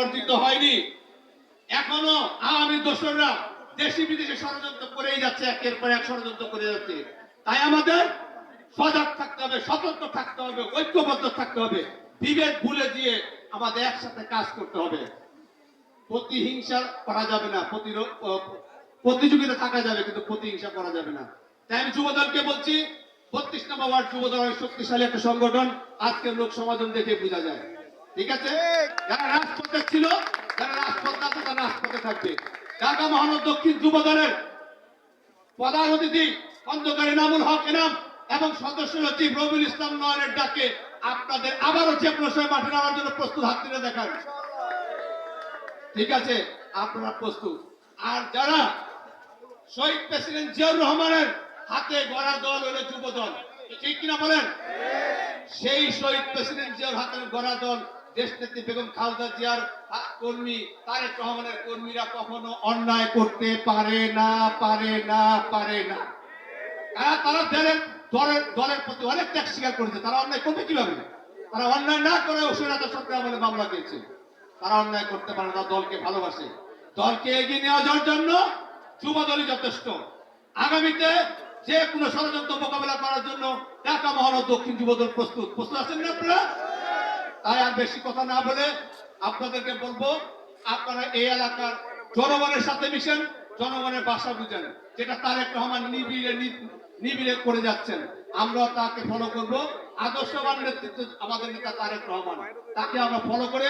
অর্জিত হয়নি। এখনও দেশি বিদেশে ষড়যন্ত্র করেই যাচ্ছে, একের পর এক ষড়যন্ত্র করে যাচ্ছে। তাই আমাদের সজাগ থাকতে হবে সতর্ক থাকতে হবে, ঐক্যবদ্ধ থাকতে হবে ভুলে দিয়ে আমাদের একসাথে কাজ করতে হবে। প্রতিহিংসা করা যাবে না প্রতিরোধ প্রতিযোগিতা থাকা যাবে, কিন্তু প্রতিহিংসা করা যাবে না। তাই আমি যুবদলকে বলছি, বত্রিশ নম্বর ওয়ার্ড যুবদল শক্তিশালী একটা সংগঠন আজকের লোক সমাধান দেখে বোঝা যায়। ঠিক আছে? যারা রাজপথে ছিল, যারা রাজপথ আছে, তারা রাজপথে থাকবে। ঢাকা মহানগর দক্ষিণ যুবদলের প্রধান অতিথি খন্দকার এনামুল হক এনাম এবং সদস্য সচিব রবিউল ইসলাম নয়নের ডাকে আপনাদের আবারও যে সময় মাঠে নামার জন্য প্রস্তুত হাত তুলে দেখান। ঠিক আছে? আপনারা প্রস্তুত। আর যারা শহীদ প্রেসিডেন্ট জিয়াউর রহমানের হাতে গড়া দল হলো যুব দল, ঠিক কিনা বলেন? সেই শহীদ প্রেসিডেন্ট জিয়ার হাতে গড়া দল দেশনেত্রী বেগম খালেদা জিয়ার কর্মী, তারেক রহমানের কর্মীরা কখনো অন্যায় করতে পারে না পারে না পারে না। তারা তারা দলের দলের প্রতি অনেক ত্যাগ স্বীকার করেছে। তারা অন্যায় করবে কীভাবে? তারা অন্যায় না করে আমলে মামলা দিয়েছে। তারা অন্যায় করতে পারে না দলকে ভালোবাসে। দলকে এগিয়ে নিয়ে যাওয়ার জন্য যুব দলই যথেষ্ট। আগামীতে যে কোনো ষড়যন্ত্র মোকাবেলা করার জন্য ঢাকা মহানগর দক্ষিণ যুব দল প্রস্তুত। প্রস্তুত আছেন না আপনারা? তাই আর বেশি কথা না বলে আপনাদেরকে বলব, আপনারা এই এলাকার জনগণের সাথে মিশেন, জনগণের বাসা বুঝেন, যেটা তারেক রহমান নিবিড়ে নিবিড়ে করে যাচ্ছেন। আমরা তাকে ফলো করব। আদর্শবান নেতৃত্ব আমাদের নেতা তারেক রহমান। তাকে আমরা ফলো করে